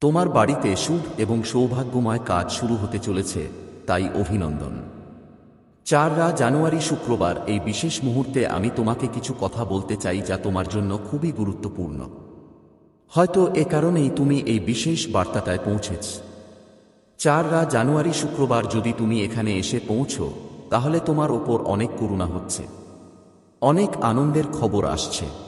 তোমার বাড়িতে শুভ এবং সৌভাগ্যময় কাজ শুরু হতে চলেছে, তাই অভিনন্দন। চাররা জানুয়ারি শুক্রবার এই বিশেষ মুহূর্তে আমি তোমাকে কিছু কথা বলতে চাই যা তোমার জন্য খুবই গুরুত্বপূর্ণ। হয়তো এ কারণেই তুমি এই বিশেষ বার্তাটায় পৌঁছেছ। চাররা জানুয়ারি শুক্রবার যদি তুমি এখানে এসে পৌঁছো, তাহলে তোমার ওপর অনেক করুণা হচ্ছে। অনেক আনন্দের খবর আসছে।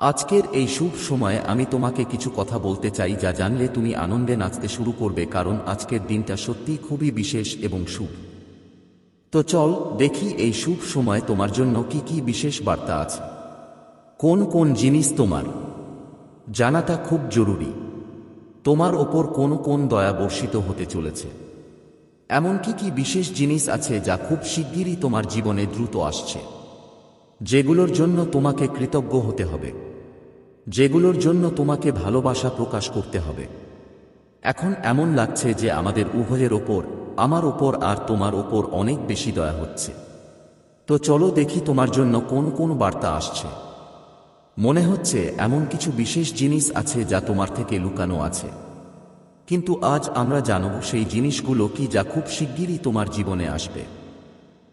আজকের এই শুভ সময়ে আমি তোমাকে কিছু কথা বলতে চাই যা জানলে তুমি আনন্দে নাচতে শুরু করবে কারণ আজকের দিনটা সত্যিই খুবই বিশেষ এবং শুভ। তো চল দেখি এই শুভ সময় তোমার জন্য কি কি বিশেষ বার্তা আছে। কোন কোন জিনিস তোমার? জানাটা খুব জরুরি। তোমার ওপর কোন কোন দয়া বর্ষিত হতে চলেছে। এমন কি কি বিশেষ জিনিস আছে যা খুব শিগগিরই তোমার জীবনে দ্রুত আসছে। যেগুলোর জন্য তোমাকে কৃতজ্ঞ হতে হবে। যেগুলোর জন্য তোমাকে ভালোবাসা প্রকাশ করতে হবে। এখন এমন লাগছে যে আমাদের উভয়ের ওপর, আমার ওপর আর তোমার ওপর অনেক বেশি দয়া হচ্ছে। তো চলো দেখি তোমার জন্য কোন কোন বার্তা আসছে। মনে হচ্ছে এমন কিছু বিশেষ জিনিস আছে যা তোমার থেকে লুকানো আছে। কিন্তু আজ আমরা জানব সেই জিনিসগুলো কি যা খুব শিগগিরই তোমার জীবনে আসবে।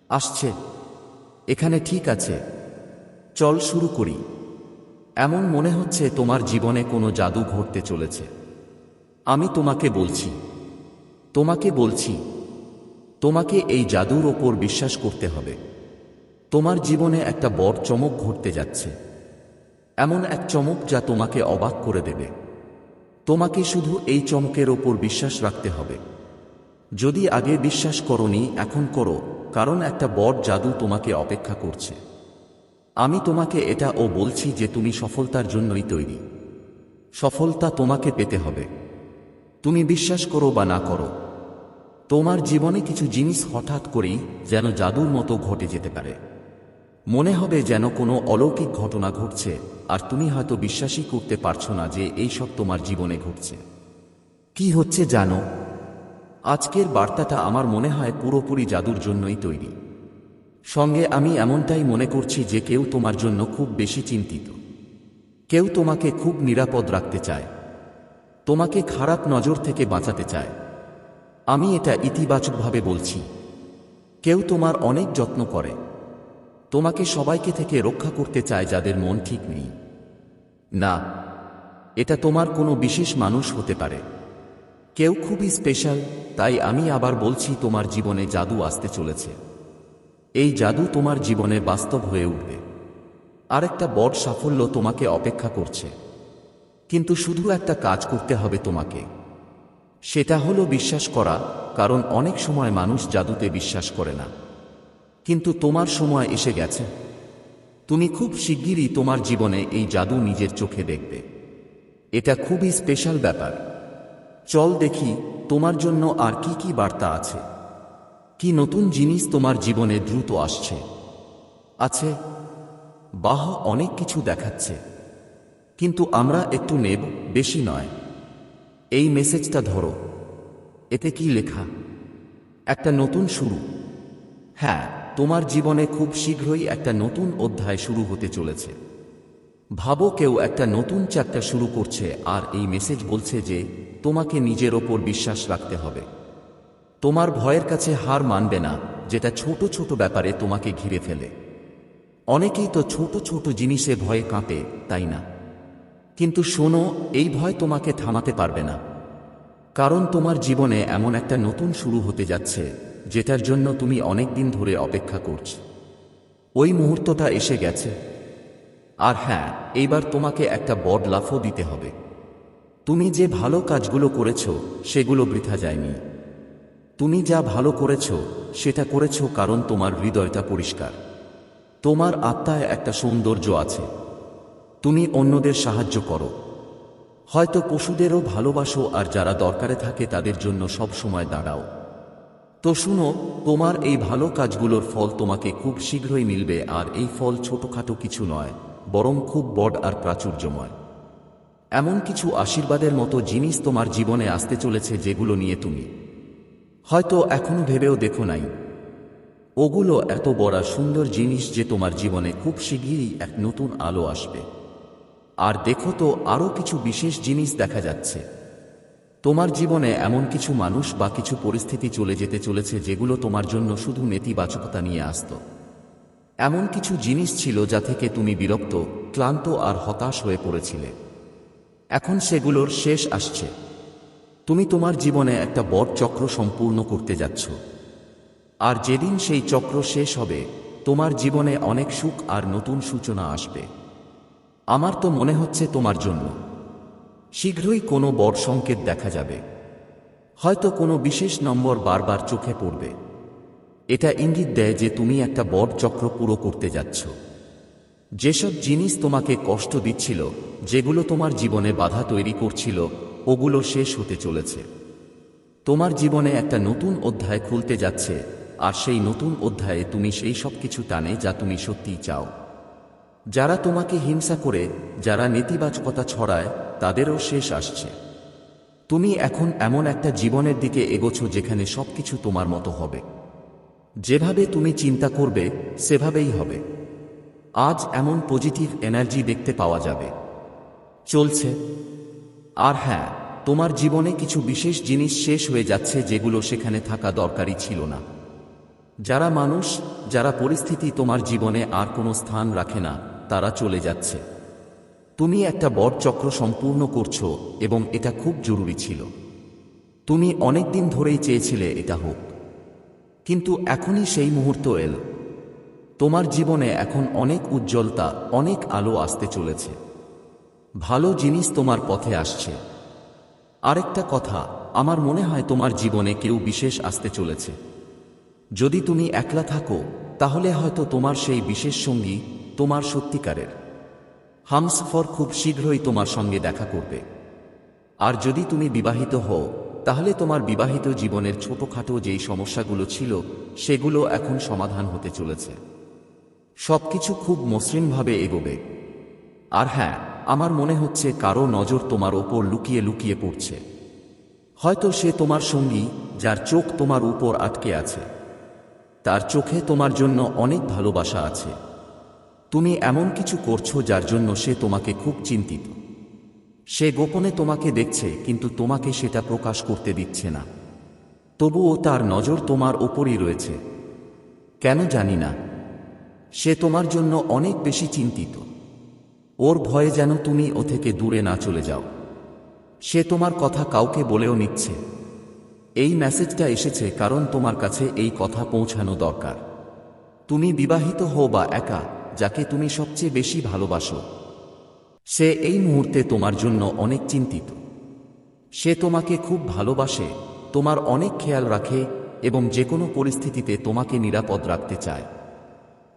আসছে। এখানে ঠিক আছে। চল শুরু করি। এমন মনে হচ্ছে তোমার জীবনে কোনো জাদু ঘটতে চলেছে। আমি তোমাকে বলছি। তোমাকে বলছি। তোমাকে এই জাদুর ওপর বিশ্বাস করতে হবে। তোমার জীবনে একটা বড় চমক ঘটতে যাচ্ছে। এমন এক চমক যা তোমাকে অবাক করে দেবে। তোমাকে শুধু এই চমকের ওপর বিশ্বাস রাখতে হবে। যদি আগে বিশ্বাস করনি, এখন করো, কারণ একটা বড় জাদু তোমাকে অপেক্ষা করছে। আমি তোমাকে এটা ও বলছি যে তুমি সফলতার জন্যই তৈরি। সফলতা তোমাকে পেতে হবে। তুমি বিশ্বাস করো বা না করো। তোমার জীবনে কিছু জিনিস হঠাৎ করেই যেন জাদুর মতো ঘটে যেতে পারে। মনে হবে যেন কোনো অলৌকিক ঘটনা ঘটছে, আর তুমি হয়তো বিশ্বাসই করতে পারছ না যে এই সব তোমার জীবনে ঘটছে। কি হচ্ছে জানো? আজকের বার্তাটা আমার মনে হয় পুরোপুরি জাদুর জন্যই তৈরি। সঙ্গে আমি এমনটাই মনে করছি যে কেউ তোমার জন্য খুব বেশি চিন্তিত। কেউ তোমাকে খুব নিরাপদ রাখতে চায়। তোমাকে খারাপ নজর থেকে বাঁচাতে চায়। আমি এটা ইতিবাচকভাবে বলছি। কেউ তোমার অনেক যত্ন করে। তোমাকে সবাইকে থেকে রক্ষা করতে চায় যাদের মন ঠিক নেই। না, এটা তোমার কোনো বিশেষ মানুষ হতে পারে। কেউ খুবই স্পেশাল তাই আমি আবার বলছি তোমার জীবনে জাদু আসতে চলেছে। এই জাদু তোমার জীবনে বাস্তব হয়ে উঠবে। আরেকটা বড় সাফল্য তোমাকে অপেক্ষা করছে। কিন্তু শুধু একটা কাজ করতে হবে তোমাকে। সেটা হলো বিশ্বাস করা, কারণ অনেক সময় মানুষ জাদুতে বিশ্বাস করে না। কিন্তু তোমার সময় এসে গেছে। তুমি খুব শিগগিরই তোমার জীবনে এই জাদু নিজের চোখে দেখবে। এটা খুবই স্পেশাল ব্যাপার। চল দেখি তোমার জন্য আর কি কি বার্তা আছে। কি নতুন জিনিস তোমার জীবনে দ্রুত আসছে? আছে, বাহ, অনেক কিছু দেখাচ্ছে। কিন্তু আমরা একটু নেব, বেশি নয়। এই মেসেজটা ধরো। এতে কি লেখা? একটা নতুন শুরু। হ্যাঁ তোমার জীবনে খুব শীঘ্রই একটা নতুন অধ্যায় শুরু হতে চলেছে। ভাবো কেউ একটা নতুন চ্যাপ্টার শুরু করছে আর এই মেসেজ বলছে যে তোমাকে নিজের ওপর বিশ্বাস রাখতে হবে। তোমার ভয়ের কাছে হার মানবে না, যেটা ছোট ছোট ব্যাপারে তোমাকে ঘিরে ফেলে। অনেকেই তো ছোট ছোট জিনিসে ভয়ে কাঁপে, তাই না? কিন্তু শোনো, এই ভয় তোমাকে থামাতে পারবে না। কারণ তোমার জীবনে এমন একটা নতুন শুরু হতে যাচ্ছে, যেটার জন্য তুমি অনেক দিন ধরে অপেক্ষা করছ। ওই মুহূর্তটা এসে গেছে। আর হ্যাঁ এইবার তোমাকে একটা বড লাফও দিতে হবে। তুমি যে ভালো কাজগুলো করেছ, সেগুলো বৃথা যায়নি। তুমি যা ভালো করেছ, সেটা করেছ কারণ তোমার হৃদয়টা পরিষ্কার। তোমার আত্মায় একটা সৌন্দর্য আছে। তুমি অন্যদের সাহায্য করো। হয়তো পশুদেরও ভালোবাসো আর যারা দরকারে থাকে তাদের জন্য সব সময় দাঁড়াও। তো শুনো, তোমার এই ভালো কাজগুলোর ফল তোমাকে খুব শীঘ্রই মিলবে আর এই ফল ছোটখাটো কিছু নয়, বরং খুব বড় আর প্রাচুর্যময়। এমন কিছু আশীর্বাদের মতো জিনিস তোমার জীবনে আসতে চলেছে যেগুলো নিয়ে তুমি হয়তো এখনও ভেবেও দেখো নাই। ওগুলো এত বড় সুন্দর জিনিস যে তোমার জীবনে খুব শিগগিরই এক নতুন আলো আসবে। আর দেখো তো আরও কিছু বিশেষ জিনিস দেখা যাচ্ছে। তোমার জীবনে এমন কিছু মানুষ বা কিছু পরিস্থিতি চলে যেতে চলেছে যেগুলো তোমার জন্য শুধু নেতিবাচকতা নিয়ে আসত। এমন কিছু জিনিস ছিল যা থেকে তুমি বিরক্ত, ক্লান্ত আর হতাশ হয়ে পড়েছিলে। এখন সেগুলোর শেষ আসছে। তুমি তোমার জীবনে একটা বট চক্র সম্পূর্ণ করতে যাচ্ছ। আর যেদিন সেই চক্র শেষ হবে, তোমার জীবনে অনেক সুখ আর নতুন সূচনা আসবে। আমার তো মনে হচ্ছে তোমার জন্য। শীঘ্রই কোনো বড় সংকেত দেখা যাবে। হয়তো কোনো বিশেষ নম্বর বারবার চোখে পড়বে। এটা ইঙ্গিত দেয় যে তুমি একটা বট চক্র পুরো করতে যাচ্ছ। যেসব জিনিস তোমাকে কষ্ট দিচ্ছিল, যেগুলো তোমার জীবনে বাধা তৈরি করছিল ওগুলো শেষ হতে চলেছে। তোমার জীবনে একটা নতুন অধ্যায় খুলতে যাচ্ছে, আর সেই নতুন অধ্যায়ে তুমি সেই সব কিছু টানে যা তুমি সত্যিই চাও। যারা তোমাকে হিংসা করে, যারা নেতিবাচকতা ছড়ায়, তাদেরও শেষ আসছে। তুমি এখন এমন একটা জীবনের দিকে এগোছো যেখানে সবকিছু তোমার মতো হবে। যেভাবে তুমি চিন্তা করবে, সেভাবেই হবে। আজ এমন পজিটিভ এনার্জি দেখতে পাওয়া যাবে। চলছে। আর হ্যাঁ তোমার জীবনে কিছু বিশেষ জিনিস শেষ হয়ে যাচ্ছে যেগুলো সেখানে থাকা দরকারই ছিল না। যারা মানুষ, যারা পরিস্থিতি তোমার জীবনে আর কোনো স্থান রাখে না, তারা চলে যাচ্ছে। তুমি একটা বড় চক্র সম্পূর্ণ করছ এবং এটা খুব জরুরি ছিল। তুমি অনেক দিন ধরেই চেয়েছিলে এটা হোক। কিন্তু এখনই সেই মুহূর্ত এল। তোমার জীবনে এখন অনেক উজ্জ্বলতা, অনেক আলো আসতে চলেছে। ভালো জিনিস তোমার পথে আসছে। আরেকটা কথা, আমার মনে হয় তোমার জীবনে কেউ বিশেষ আসতে চলেছে। যদি তুমি একলা থাকো, তাহলে হয়তো তোমার সেই বিশেষ সঙ্গী তোমার সত্যিকারের। হামসফর খুব শীঘ্রই তোমার সঙ্গে দেখা করবে। আর যদি তুমি বিবাহিত হও, তাহলে তোমার বিবাহিত জীবনের ছোটখাটো যেই সমস্যাগুলো ছিল, সেগুলো এখন সমাধান হতে চলেছে। সবকিছু খুব মসৃণভাবে এগোবে। আর হ্যাঁ আমার মনে হচ্ছে কারও নজর তোমার ওপর লুকিয়ে লুকিয়ে পড়ছে। হয়তো সে তোমার সঙ্গী, যার চোখ তোমার উপর আটকে আছে। তার চোখে তোমার জন্য অনেক ভালোবাসা আছে। তুমি এমন কিছু করছ যার জন্য সে তোমাকে খুব চিন্তিত। সে গোপনে তোমাকে দেখছে, কিন্তু তোমাকে সেটা প্রকাশ করতে দিচ্ছে না। তবুও তার নজর তোমার ওপরই রয়েছে। কেন জানি না। সে তোমার জন্য অনেক বেশি চিন্তিত। ওর ভয়ে যেন তুমি ও থেকে দূরে না চলে যাও। সে তোমার কথা কাউকে বলেও নিচ্ছে। এই মেসেজটা এসেছে কারণ তোমার কাছে এই কথা পৌঁছানো দরকার। তুমি বিবাহিত হও বা একা, যাকে তুমি সবচেয়ে বেশি ভালোবাসো। সে এই মুহূর্তে তোমার জন্য অনেক চিন্তিত। সে তোমাকে খুব ভালোবাসে, তোমার অনেক খেয়াল রাখে এবং যে কোনো পরিস্থিতিতে তোমাকে নিরাপদ রাখতে চায়।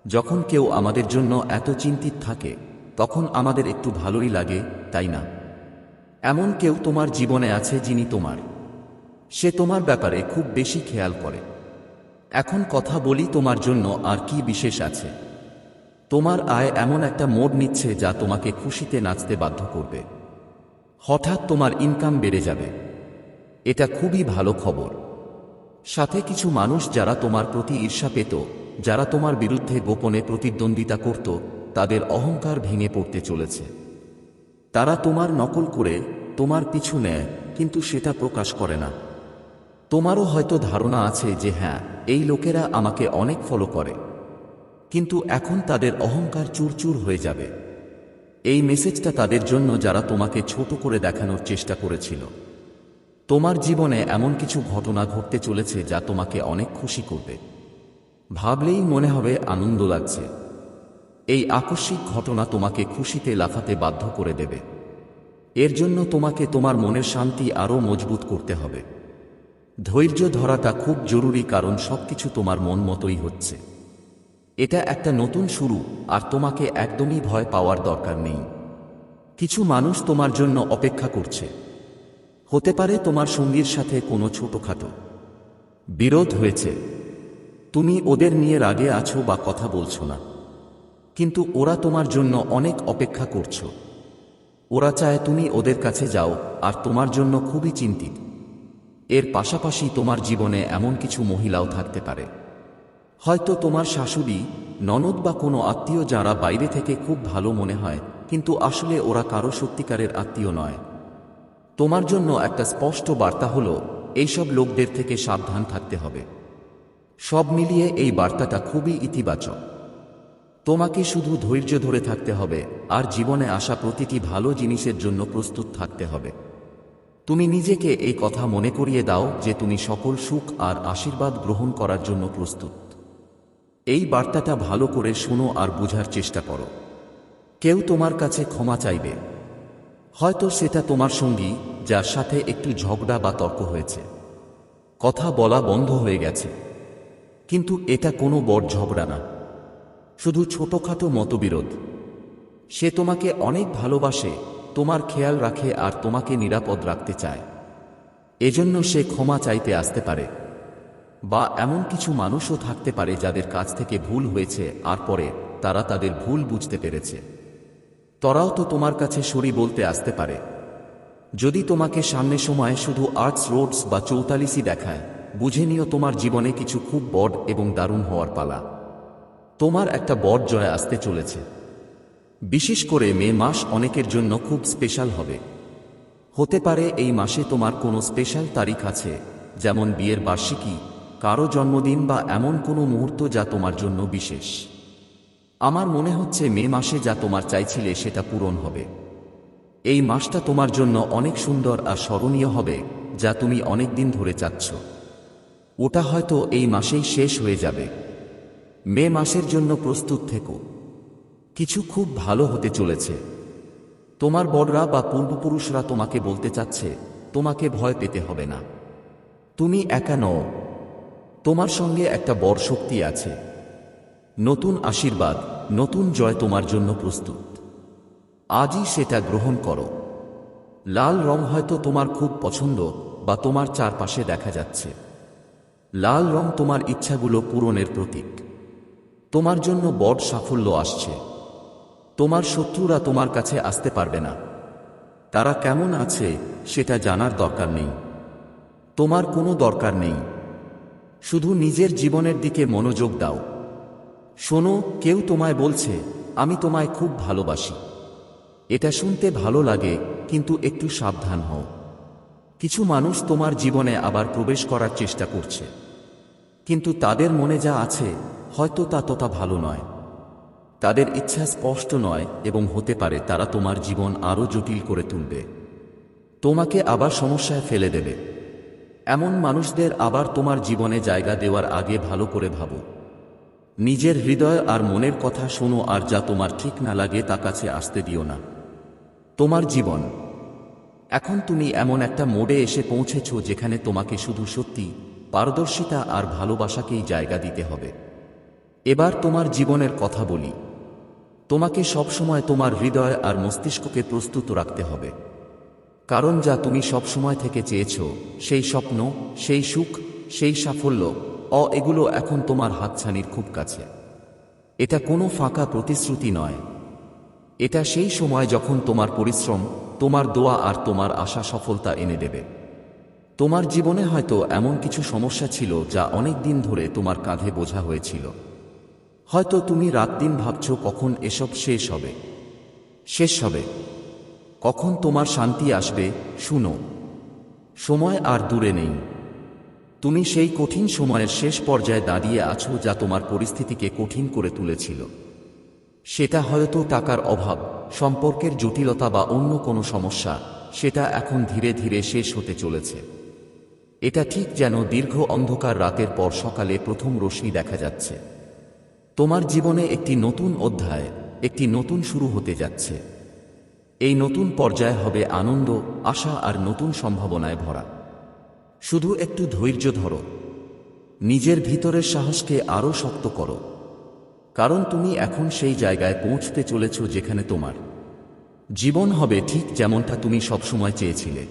যখন কেউ আমাদের জন্য এত চিন্তিত থাকে তখন আমাদের একটু ভালোই লাগে, তাই না? এমন কেউ তোমার জীবনে আছে যিনি তোমার। সে তোমার ব্যাপারে খুব বেশি খেয়াল করে। এখন কথা বলি তোমার জন্য আর কি বিশেষ আছে। তোমার আয় এমন একটা মোড় নিচ্ছে যা তোমাকে খুশিতে নাচতে বাধ্য করবে। হঠাৎ তোমার ইনকাম বেড়ে যাবে। এটা খুবই ভালো খবর। সাথে কিছু মানুষ যারা তোমার প্রতি ঈর্ষা পেত, যারা তোমার বিরুদ্ধে গোপনে প্রতিদ্বন্দ্বিতা করত তাদের অহংকার ভেঙে পড়তে চলেছে। তারা তোমার নকল করে তোমার পিছু নেয়, কিন্তু সেটা প্রকাশ করে না। তোমারও হয়তো ধারণা আছে যে হ্যাঁ এই লোকেরা আমাকে অনেক ফলো করে। কিন্তু এখন তাদের অহংকার চুরচুর হয়ে যাবে। এই মেসেজটা তাদের জন্য যারা তোমাকে ছোট করে দেখানোর চেষ্টা করেছিল। তোমার জীবনে এমন কিছু ঘটনা ঘটতে চলেছে যা তোমাকে অনেক খুশি করবে। ভাবলেই মনে হবে আনন্দ লাগছে। এই আকস্মিক ঘটনা তোমাকে খুশিতে লাফাতে বাধ্য করে দেবে। এর জন্য তোমাকে তোমার মনের শান্তি আরও মজবুত করতে হবে। ধৈর্য ধরাটা খুব জরুরি কারণ সবকিছু তোমার মন মতোই হচ্ছে। এটা একটা নতুন শুরু, আর তোমাকে একদমই ভয় পাওয়ার দরকার নেই। কিছু মানুষ তোমার জন্য অপেক্ষা করছে। হতে পারে তোমার সঙ্গীর সাথে কোনো ছোটখাটো বিরোধ হয়েছে। তুমি ওদের নিয়ে রাগে আছো বা কথা বলছো না। কিন্তু ওরা তোমার জন্য অনেক অপেক্ষা করছ। ওরা চায় তুমি ওদের কাছে যাও, আর তোমার জন্য খুবই চিন্তিত। এর পাশাপাশি তোমার জীবনে এমন কিছু মহিলাও থাকতে পারে। হয়তো তোমার শাশুড়ি, ননদ বা কোনো আত্মীয় যারা বাইরে থেকে খুব ভালো মনে হয়, কিন্তু আসলে ওরা কারও সত্যিকারের আত্মীয় নয়। তোমার জন্য একটা স্পষ্ট বার্তা হলো, এইসব লোকদের থেকে সাবধান থাকতে হবে। সব মিলিয়ে এই বার্তাটা খুবই ইতিবাচক। তোমাকে শুধু ধৈর্য ধরে থাকতে হবে, আর জীবনে আসা প্রতিটি ভালো জিনিসের জন্য প্রস্তুত থাকতে হবে। তুমি নিজেকে এই কথা মনে করিয়ে দাও যে তুমি সকল সুখ আর আশীর্বাদ গ্রহণ করার জন্য প্রস্তুত। এই বার্তাটা ভালো করে শোনো আর বুঝার চেষ্টা করো। কেউ তোমার কাছে ক্ষমা চাইবে। হয়তো সেটা তোমার সঙ্গী, যার সাথে একটু ঝগড়া বা তর্ক হয়েছে। কথা বলা বন্ধ হয়ে গেছে। কিন্তু এটা কোনো বড় ঝগড়া না। শুধু ছোটখাটো মতবিরোধ। সে তোমাকে অনেক ভালোবাসে, তোমার খেয়াল রাখে আর তোমাকে নিরাপদ রাখতে চায়। এজন্য সে ক্ষমা চাইতে আসতে পারে। বা এমন কিছু মানুষও থাকতে পারে যাদের কাছ থেকে ভুল হয়েছে আর পরে তারা তাদের ভুল বুঝতে পেরেছে। তরাও তো তোমার কাছে সরি বলতে আসতে পারে। যদি তোমাকে সামনে সময় শুধু আর্টস, রোডস বা চৌতালিশই দেখায়, বুঝে নিও তোমার জীবনে কিছু খুব বড় এবং দারুণ হওয়ার পালা। তোমার একটা বড় জয় আসতে চলেছে। বিশেষ করে মে মাস অনেকের জন্য খুব স্পেশাল হবে। হতে পারে এই মাসে তোমার কোনো স্পেশাল তারিখ আছে, যেমন বিয়ের বার্ষিকী, কারও জন্মদিন বা এমন কোনো মুহূর্ত যা তোমার জন্য বিশেষ। আমার মনে হচ্ছে মে মাসে যা তোমার চাইছিলে সেটা পূরণ হবে। এই মাসটা তোমার জন্য অনেক সুন্দর আর স্মরণীয় হবে, যা তুমি অনেক দিন ধরে চাচ্ছ। ওটা হয়তো এই মাসেই শেষ হয়ে যাবে। মে মাসের জন্য প্রস্তুত থেকো। কিছু খুব ভালো হতে চলেছে। তোমার বড়রা বা পূর্বপুরুষরা তোমাকে বলতে চাচ্ছে, তোমাকে ভয় পেতে হবে না। তুমি একা নও। তোমার সঙ্গে একটা বড় শক্তি আছে। নতুন আশীর্বাদ, নতুন জয় তোমার জন্য প্রস্তুত। আজই সেটা গ্রহণ করো। লাল রং হয়তো তোমার খুব পছন্দ বা তোমার চারপাশে দেখা যাচ্ছে। লাল রং তোমার ইচ্ছাগুলো পূরণের প্রতীক। তোমার জন্য বড় সাফল্য আসছে। তোমার শত্রুরা তোমার কাছে আসতে পারবে না। তারা কেমন আছে সেটা জানার দরকার নেই। তোমার কোনো দরকার নেই। শুধু নিজের জীবনের দিকে মনোযোগ দাও। শোনো, কেউ তোমায় বলছে, আমি তোমায় খুব ভালোবাসি। এটা শুনতে ভালো লাগে, কিন্তু একটু সাবধান হও। কিছু মানুষ তোমার জীবনে আবার প্রবেশ করার চেষ্টা করছে। কিন্তু তাদের মনে যা আছে হয়তো তা তথা ভালো নয়। তাদের ইচ্ছা স্পষ্ট নয় এবং হতে পারে তারা তোমার জীবন আরও জটিল করে তুলবে। তোমাকে আবার সমস্যায় ফেলে দেবে। এমন মানুষদের আবার তোমার জীবনে জায়গা দেওয়ার আগে ভালো করে ভাবো। নিজের হৃদয় আর মনের কথা শোনো আর যা তোমার ঠিক না লাগে তা কাছে আসতে দিও না। তোমার জীবন। এখন তুমি এমন একটা মোড়ে এসে পৌঁছেছ যেখানে তোমাকে শুধু সত্যি, পারদর্শিতা আর ভালোবাসাকেই জায়গা দিতে হবে। এবার তোমার জীবনের কথা বলি। তোমাকে সবসময় তোমার হৃদয় আর মস্তিষ্ককে প্রস্তুত রাখতে হবে। কারণ যা তুমি সবসময় থেকে চেয়েছ, সেই স্বপ্ন, সেই সুখ, সেই সাফল্য, অ, এগুলো এখন তোমার হাতছানির খুব কাছে। এটা কোনো ফাঁকা প্রতিশ্রুতি নয়। এটা সেই সময় যখন তোমার পরিশ্রম, তোমার দোয়া আর তোমার আশা সফলতা এনে দেবে। তোমার জীবনে হয়তো এমন কিছু সমস্যা ছিল যা অনেক দিন ধরে তোমার কাঁধে বোঝা হয়েছিল। হয়তো তুমি রাত দিন ভাবছ কখন এসব শেষ হবে। শেষ হবে। কখন তোমার শান্তি আসবে, শুনো। সময় আর দূরে নেই। তুমি সেই কঠিন সময়ের শেষ পর্যায়ে দাঁড়িয়ে আছো যা তোমার পরিস্থিতিকে কঠিন করে তুলেছিল। সেটা হয়তো টাকার অভাব, সম্পর্কের জটিলতা বা অন্য কোনো সমস্যা, সেটা এখন ধীরে ধীরে শেষ হতে চলেছে। এটা ঠিক যেন দীর্ঘ অন্ধকার রাতের পর সকালে প্রথম রশ্মি দেখা যাচ্ছে। তোমার জীবনে একটি নতুন অধ্যায়, একটি নতুন শুরু হতে যাচ্ছে। এই নতুন পর্যায় হবে আনন্দ, আশা আর নতুন সম্ভাবনায় ভরা। শুধু একটু ধৈর্য ধরো। নিজের ভিতরের সাহসকে আরও শক্ত করো। কারণ তুমি এখন সেই জায়গায় পৌঁছতে চলেছ যেখানে তোমার। জীবন হবে ঠিক যেমনটা তুমি সবসময় চেয়েছিলে।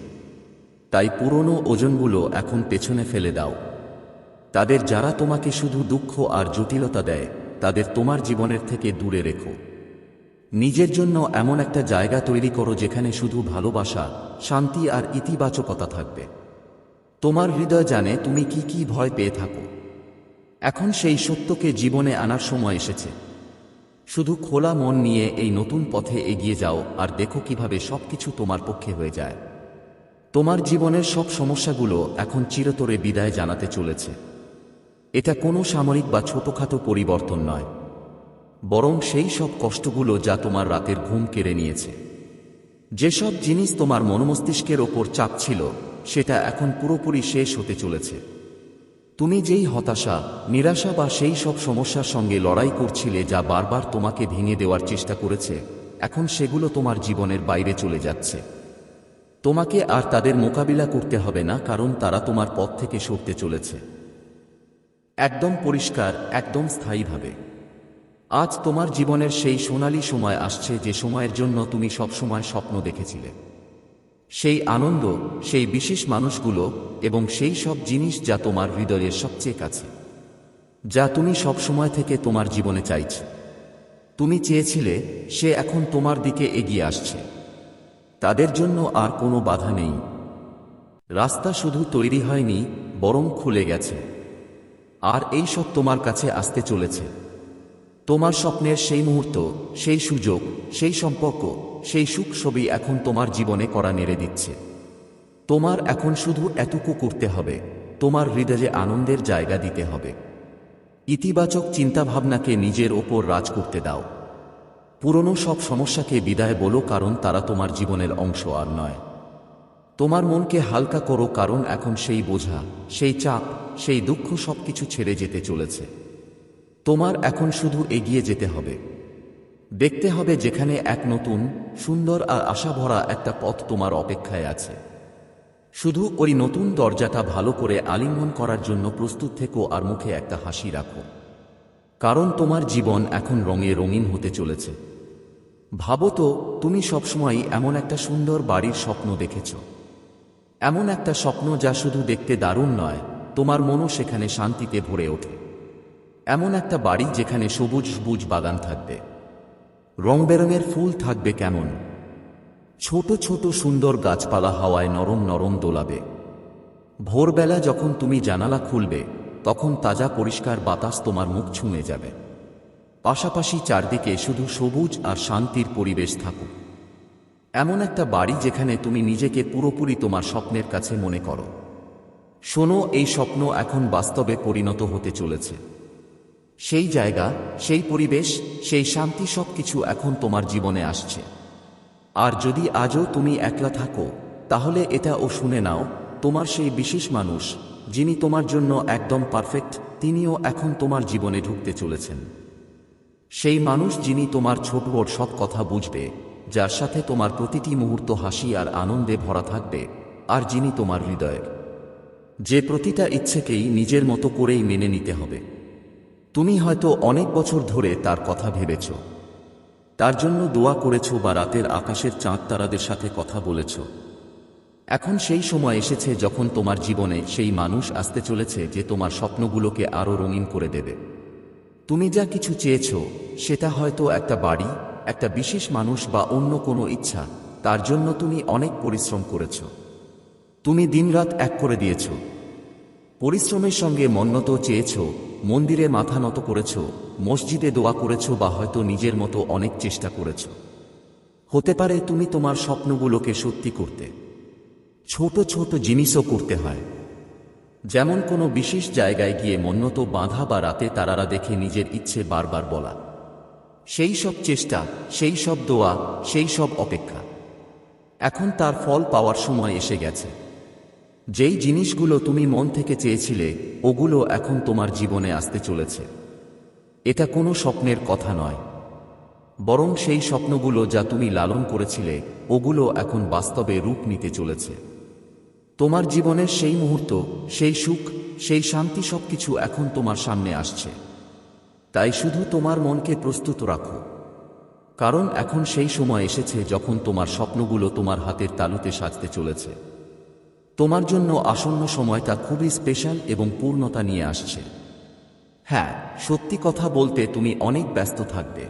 তাই পুরনো ওজনগুলো এখন পেছনে ফেলে দাও। তাদের যারা তোমাকে শুধু দুঃখ আর জটিলতা দেয় তাদের তোমার জীবনের থেকে দূরে রেখো। নিজের জন্য এমন একটা জায়গা তৈরি করো যেখানে শুধু ভালোবাসা, শান্তি আর ইতিবাচকতা থাকবে। তোমার হৃদয় জানে তুমি কি কি ভয় পেয়ে থাকো। এখন সেই সত্যকে জীবনে আনার সময় এসেছে। শুধু খোলা মন নিয়ে এই নতুন পথে এগিয়ে যাও আর দেখো কীভাবে সবকিছু তোমার পক্ষে হয়ে যায়। তোমার জীবনের সব সমস্যাগুলো এখন চিরতরে বিদায় জানাতে চলেছে। এটা কোনো সামরিক বা ছোটখাটো পরিবর্তন নয়। বরং সেই সব কষ্টগুলো যা তোমার রাতের ঘুম কেড়ে নিয়েছে। যেসব জিনিস তোমার মনমস্তিষ্কের ওপর চাপ ছিল, সেটা এখন পুরোপুরি শেষ হতে চলেছে। তুমি যেই হতাশা, নিরাশা বা সেই সব সমস্যার সঙ্গে লড়াই করছিলে যা বারবার তোমাকে ভেঙে দেওয়ার চেষ্টা করেছে, এখন সেগুলো তোমার জীবনের বাইরে চলে যাচ্ছে। তোমাকে আর তাদের মোকাবিলা করতে হবে না, কারণ তারা তোমার পথ থেকে সরতে চলেছে। একদম পরিষ্কার, একদম স্থায়ীভাবে। আজ তোমার জীবনের সেই সোনালী সময় আসছে যে সময়ের জন্য তুমি সবসময় স্বপ্ন দেখেছিলে। সেই আনন্দ, সেই বিশেষ মানুষগুলো এবং সেই সব জিনিস যা তোমার হৃদয়ের সবচেয়ে কাছে, যা তুমি সব সময় থেকে তোমার জীবনে চাইছ। তুমি চেয়েছিলে সে এখন তোমার দিকে এগিয়ে আসছে। তাদের জন্য আর কোনো বাধা নেই। রাস্তা শুধু তৈরি হয়নি, বরং খুলে গেছে। আর এই সব তোমার কাছে আসতে চলেছে। তোমার স্বপ্নের সেই মুহূর্ত, সেই সুযোগ, সেই সম্পর্ক, সেই সুখ ছবি এখন তোমার জীবনে করা নেড়ে দিচ্ছে। তোমার এখন শুধু এটুকু করতে হবে, তোমার হৃদয়ে আনন্দের জায়গা দিতে হবে। ইতিবাচক চিন্তাভাবনাকে নিজের ওপর রাজ করতে দাও। পুরনো সব সমস্যাকে বিদায় বলো কারণ তারা তোমার জীবনের অংশ আর নয়। তোমার মনকে হালকা করো কারণ এখন সেই বোঝা, সেই চাপ, সেই দুঃখ সবকিছু ছেড়ে যেতে চলেছে। তোমার এখন শুধু এগিয়ে যেতে হবে। দেখতে হবে যেখানে এক নতুন, সুন্দর আর আশা ভরা একটা পথ তোমার অপেক্ষায় আছে। শুধু ওই নতুন দরজাটা ভালো করে আলিঙ্গন করার জন্য প্রস্তুত থেকো আর মুখে একটা হাসি রাখো। কারণ তোমার জীবন এখন রঙে রঙিন হতে চলেছে। ভাবো তো, তুমি সবসময় এমন একটা সুন্দর বাড়ির স্বপ্ন দেখেছ। এমন একটা স্বপ্ন যা শুধু দেখতে দারুণ নয়, তোমার মনও সেখানে শান্তিতে ভরে ওঠে। এমন একটা বাড়ি যেখানে সবুজ সবুজ বাগান থাকবে। রং বেরঙের ফুল থাকবে কেমন? ছোট ছোট, সুন্দর গাছপালা হাওয়ায় নরম নরম দোলাবে। ভোরবেলা যখন তুমি জানালা খুলবে, তখন তাজা পরিষ্কার বাতাস তোমার মুখ ছুঁয়ে যাবে। পাশাপাশি চারদিকে শুধু সবুজ আর শান্তির পরিবেশ থাকুক। এমন একটা বাড়ি যেখানে তুমি নিজেকে পুরোপুরি তোমার স্বপ্নের কাছে মনে করো। শোনো, এই স্বপ্ন এখন বাস্তবে পরিণত হতে চলেছে। সেই জায়গা, সেই পরিবেশ, সেই শান্তি সব কিছু এখন তোমার জীবনে আসছে। আর যদি আজও তুমি একলা থাকো, তাহলে এটা ও শুনে নাও, তোমার সেই বিশেষ মানুষ, যিনি তোমার জন্য একদম পারফেক্ট, তিনিও এখন তোমার জীবনে ঢুকতে চলেছেন। সেই মানুষ যিনি তোমার ছোট বড় সব কথা বুঝবে যার সাথে তোমার প্রতিটি মুহূর্ত হাসি আর আনন্দে ভরা থাকবে, আর যিনি তোমার হৃদয়ের। যে প্রতিটা ইচ্ছেকেই নিজের মতো করেই মেনে নিতে হবে। তুমি হয়তো অনেক বছর ধরে তার কথা ভেবেছ। তার জন্য দোয়া করেছ বা রাতের আকাশের চাঁদ তারাদের সাথে কথা বলেছ। এখন সেই সময় এসেছে যখন তোমার জীবনে সেই মানুষ আসতে চলেছে যে তোমার স্বপ্নগুলোকে আরও রঙিন করে দেবে। তুমি যা কিছু চেয়েছ, সেটা হয়তো একটা বাড়ি একটা বিশেষ মানুষ বা অন্য কোনো ইচ্ছা, তার জন্য তুমি অনেক পরিশ্রম করেছ। তুমি দিনরাত এক করে দিয়েছ। পরিশ্রমের সঙ্গে মন্নত চেয়েছ, মন্দিরে মাথা নত করেছ, মসজিদে দোয়া করেছ বা হয়তো নিজের মতো অনেক চেষ্টা করেছ। হতে পারে তুমি তোমার স্বপ্নগুলোকে সত্যি করতে। ছোট ছোট জিনিসও করতে হয়। যেমন কোনো বিশেষ জায়গায় গিয়ে মন্নত বাঁধা বা রাতে তারারা দেখে নিজের ইচ্ছে বারবার বলা। সেই সব চেষ্টা, সেই সব দোয়া, সেই সব অপেক্ষা। এখন তার ফল পাওয়ার সময় এসে গেছে। যেই জিনিসগুলো তুমি মন থেকে চেয়েছিলে, ওগুলো এখন তোমার জীবনে আসতে চলেছে। এটা কোনো স্বপ্নের কথা নয়। বরং সেই স্বপ্নগুলো যা তুমি লালন করেছিলে, ওগুলো এখন বাস্তবে রূপ নিতে চলেছে। তোমার জীবনের সেই মুহূর্ত, সেই সুখ, সেই শান্তি সবকিছু এখন তোমার সামনে আসছে। তাই শুধু তোমার মনকে প্রস্তুত রাখো। কারণ এখন সেই সময় এসেছে যখন তোমার স্বপ্নগুলো তোমার হাতের তালুতে সাজতে চলেছে। তোমার জন্য আসন্ন সময়টা খুবই স্পেশাল এবং পূর্ণতা নিয়ে আসছে। হ্যাঁ সত্যি কথা বলতে তুমি অনেক ব্যস্ত থাকবে।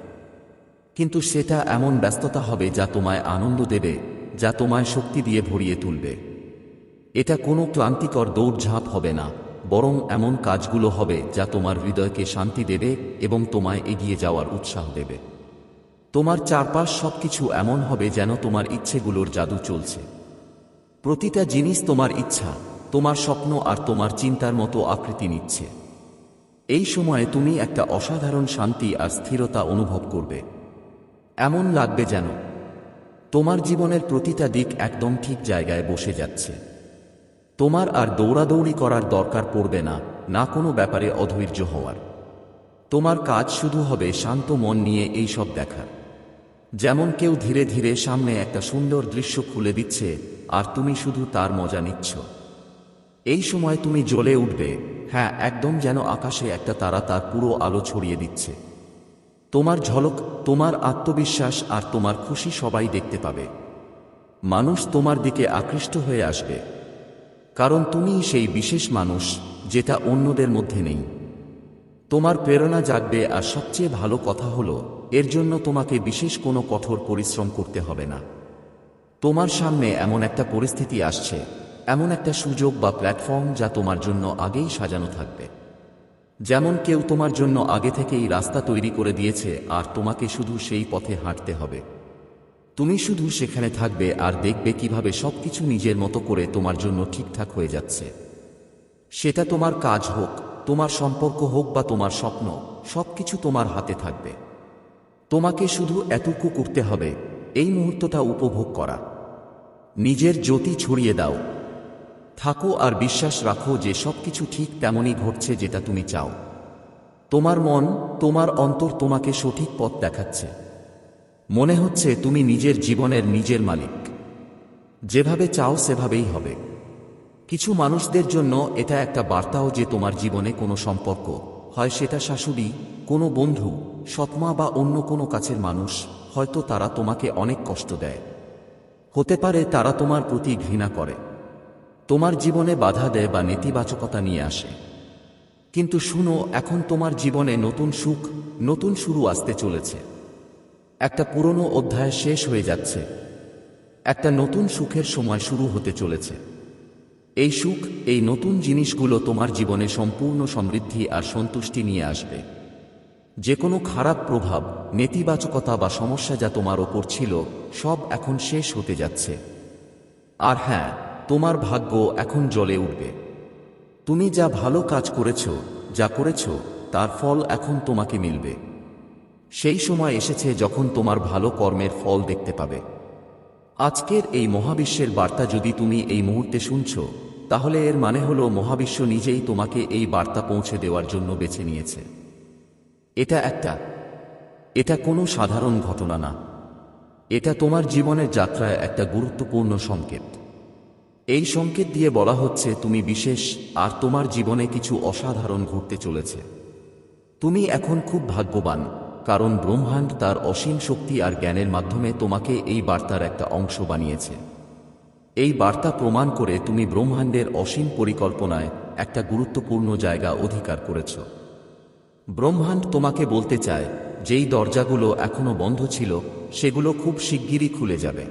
কিন্তু সেটা এমন ব্যস্ততা হবে যা তোমায় আনন্দ দেবে, যা তোমায় শক্তি দিয়ে ভরিয়ে তুলবে। এটা কোনো ক্লান্তিকর দৌড়ঝাঁপ হবে না। বরং এমন কাজগুলো হবে যা তোমার হৃদয়কে শান্তি দেবে এবং তোমায় এগিয়ে যাওয়ার উৎসাহ দেবে। তোমার চারপাশ সবকিছু এমন হবে যেন তোমার ইচ্ছেগুলোর জাদু চলছে। প্রতিটা জিনিস তোমার ইচ্ছা, তোমার স্বপ্ন আর তোমার চিন্তার মতো আকৃতি নিচ্ছে। এই সময়ে তুমি একটা অসাধারণ শান্তি আর স্থিরতা অনুভব করবে। এমন লাগবে যেন তোমার জীবনের প্রতিটা দিক একদম ঠিক জায়গায় বসে যাচ্ছে। তোমার আর দৌড়াদৌড়ি করার দরকার পড়বে না না কোনো ব্যাপারে অধৈর্য হওয়ার। তোমার কাজ শুধু হবে শান্ত মন নিয়ে এই সব দেখার যেমন কেউ ধীরে ধীরে সামনে একটা সুন্দর দৃশ্য খুলে দিচ্ছে, আর তুমি শুধু তার মজা নিচ্ছ। এই সময় তুমি জ্বলে উঠবে হ্যাঁ একদম যেন আকাশে একটা তারা তার পুরো আলো ছড়িয়ে দিচ্ছে। তোমার ঝলক, তোমার আত্মবিশ্বাস আর তোমার খুশি সবাই দেখতে পাবে। মানুষ তোমার দিকে আকৃষ্ট হয়ে আসবে। কারণ তুমি সেই বিশেষ মানুষ যেটা অন্যদের মধ্যে নেই। তোমার প্রেরণা জাগবে আর সবচেয়ে ভালো কথা হলো, এর জন্য তোমাকে বিশেষ কোনো কঠোর পরিশ্রম করতে হবে না। তোমার সামনে এমন একটা পরিস্থিতি আসছে, এমন একটা সুযোগ বা প্ল্যাটফর্ম যা তোমার জন্য আগেই সাজানো থাকবে। যেমন কেউ তোমার জন্য আগে থেকেই রাস্তা তৈরি করে দিয়েছে, আর তোমাকে শুধু সেই পথে হাঁটতে হবে। তুমি শুধু সেখানে থাকবে আর দেখবে কীভাবে সবকিছু নিজের মতো করে তোমার জন্য ঠিকঠাক হয়ে যাচ্ছে। সেটা তোমার কাজ হোক, তোমার সম্পর্ক হোক বা তোমার স্বপ্ন, সবকিছু তোমার হাতে থাকবে। তোমাকে শুধু এতটুকু করতে হবে, এই মুহূর্তটা উপভোগ করা। নিজের জ্যোতি ছড়িয়ে দাও। থাকো আর বিশ্বাস রাখো যে সবকিছু ঠিক তেমনই ঘটছে যেটা তুমি চাও। তোমার মন, তোমার অন্তর তোমাকে সঠিক পথ দেখাচ্ছে। মনে হচ্ছে তুমি নিজের জীবনের নিজের মালিক। যেভাবে চাও সেভাবেই হবে। কিছু মানুষদের জন্য এটা একটা বার্তাও যে তোমার জীবনে কোনো সম্পর্ক, হয় সেটা শাশুড়ি, কোনো বন্ধু, সৎমা বা অন্য কোনো কাছের মানুষ, হয়তো তারা তোমাকে অনেক কষ্ট দেয়। হতে পারে তারা তোমার প্রতি ঘৃণা করে। তোমার জীবনে বাধা দেয় বা নেতিবাচকতা নিয়ে আসে। কিন্তু শুনো, এখন তোমার জীবনে নতুন সুখ, নতুন শুরু আসতে চলেছে। একটা পুরনো অধ্যায় শেষ হয়ে যাচ্ছে। একটা নতুন সুখের সময় শুরু হতে চলেছে। এই সুখ, এই নতুন জিনিসগুলো তোমার জীবনে সম্পূর্ণ সমৃদ্ধি আর সন্তুষ্টি নিয়ে আসবে। যে কোনো খারাপ প্রভাব, নেতিবাচকতা বা সমস্যা যা তোমার ওপর ছিল, সব এখন শেষ হতে যাচ্ছে। আর হ্যাঁ তোমার ভাগ্য এখন জলে উঠবে। তুমি যা ভালো কাজ করেছ, যা করেছ, তার ফল এখন তোমাকে মিলবে। সেই সময় এসেছে যখন তোমার ভালো কর্মের ফল দেখতে পাবে। আজকের এই মহাবিশ্বের বার্তা যদি তুমি এই মুহূর্তে শুনছ, তাহলে এর মানে হলো মহাবিশ্ব নিজেই তোমাকে এই বার্তা পৌঁছে দেওয়ার জন্য বেছে নিয়েছে। এটা একটা। এটা কোনো সাধারণ ঘটনা না। এটা তোমার জীবনের যাত্রায় একটা গুরুত্বপূর্ণ সংকেত। এই সংকেত দিয়ে বলা হচ্ছে তুমি বিশেষ আর তোমার জীবনে কিছু অসাধারণ ঘটতে চলেছে। তুমি এখন খুব ভাগ্যবান। কারণ ব্রহ্মাণ্ড তার অসীম শক্তি আর জ্ঞানের মাধ্যমে তোমাকে এই বার্তার একটা অংশ বানিয়েছে। এই বার্তা প্রমাণ করে তুমি ব্রহ্মাণ্ডের অসীম পরিকল্পনায় একটা গুরুত্বপূর্ণ জায়গা অধিকার করেছ। ব্রহ্মাণ্ড তোমাকে বলতে চায়, যেই দরজাগুলো এখনও বন্ধ ছিল, সেগুলো খুব শিগগিরই খুলে যাবে।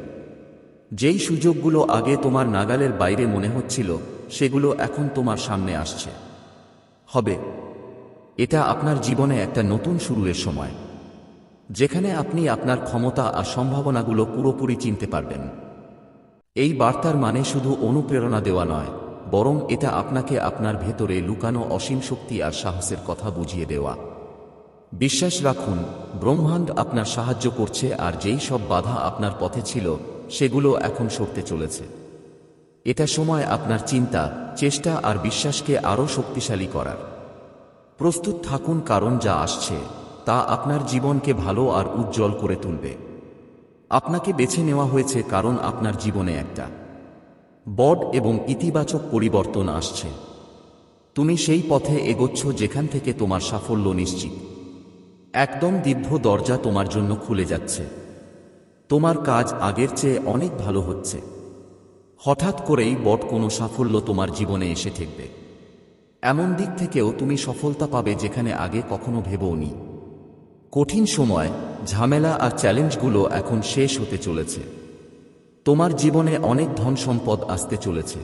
যেই সুযোগগুলো আগে তোমার নাগালের বাইরে মনে হচ্ছিল, সেগুলো এখন তোমার সামনে আসছে। হবে। এটা আপনার জীবনে একটা নতুন শুরুর সময়। যেখানে আপনি আপনার ক্ষমতা আর সম্ভাবনাগুলো পুরোপুরি চিনতে পারবেন। এই বার্তার মানে শুধু অনুপ্রেরণা দেওয়া নয়, বরং এটা আপনাকে আপনার ভেতরে লুকানো অসীম শক্তি আর সাহসের কথা বুঝিয়ে দেওয়া। বিশ্বাস রাখুন, ব্রহ্মাণ্ড আপনার সাহায্য করছে আর যেই সব বাধা আপনার পথে ছিল, সেগুলো এখন সরতে চলেছে। এটা সময় আপনার চিন্তা, চেষ্টা আর বিশ্বাসকে আরও শক্তিশালী করার। প্রস্তুত থাকুন কারণ যা আসছে। তা আপনার জীবনকে ভালো আর উজ্জ্বল করে তুলবে। আপনাকে বেছে নেওয়া হয়েছে কারণ আপনার জীবনে একটা বড এবং ইতিবাচক পরিবর্তন আসছে। তুমি সেই পথে এগোচ্ছ যেখান থেকে তোমার সাফল্য নিশ্চিত। একদম দীর্ঘ দরজা তোমার জন্য খুলে যাচ্ছে। তোমার কাজ আগের চেয়ে অনেক ভালো হচ্ছে। হঠাৎ করেই বট কোনো সাফল্য তোমার জীবনে এসে ঠেকবে। এমন দিক থেকেও তুমি সফলতা পাবে যেখানে আগে কখনো ভেবেও ভেবওনি। কঠিন সময়, ঝামেলা আর চ্যালেঞ্জগুলো এখন শেষ হতে চলেছে। তোমার জীবনে অনেক ধন সম্পদ আসতে চলেছে।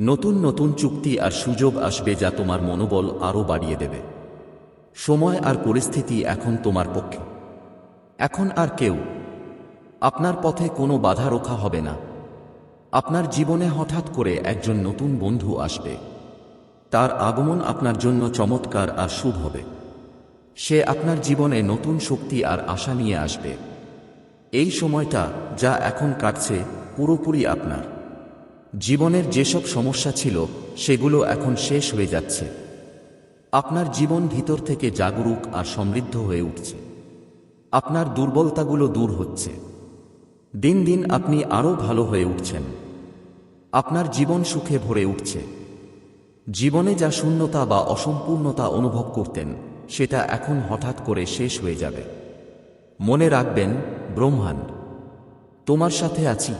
নতুন নতুন চুক্তি আর সুযোগ আসবে যা তোমার মনোবল আরও বাড়িয়ে দেবে। সময় আর পরিস্থিতি এখন তোমার পক্ষে। এখন আর কেউ। আপনার পথে কোনো বাধা রোখা হবে না। আপনার জীবনে হঠাৎ করে একজন নতুন বন্ধু আসবে। তার আগমন আপনার জন্য চমৎকার আর শুভ হবে। সে আপনার জীবনে নতুন শক্তি আর আশা নিয়ে আসবে। এই সময়টা যা এখন কাটছে পুরোপুরি আপনার। জীবনের যেসব সমস্যা ছিল, সেগুলো এখন শেষ হয়ে যাচ্ছে। আপনার জীবন ভিতর থেকে জাগরুক আর সমৃদ্ধ হয়ে উঠছে। আপনার দুর্বলতাগুলো দূর হচ্ছে। দিন দিন আপনি আরও ভালো হয়ে উঠছেন। আপনার জীবন সুখে ভরে উঠছে। জীবনে যা শূন্যতা বা অসম্পূর্ণতা অনুভব করতেন সেটা এখন হঠাৎ করে শেষ হয়ে যাবে। মনে রাখবেন ব্রহ্মাণ্ড তোমার সাথে আছি।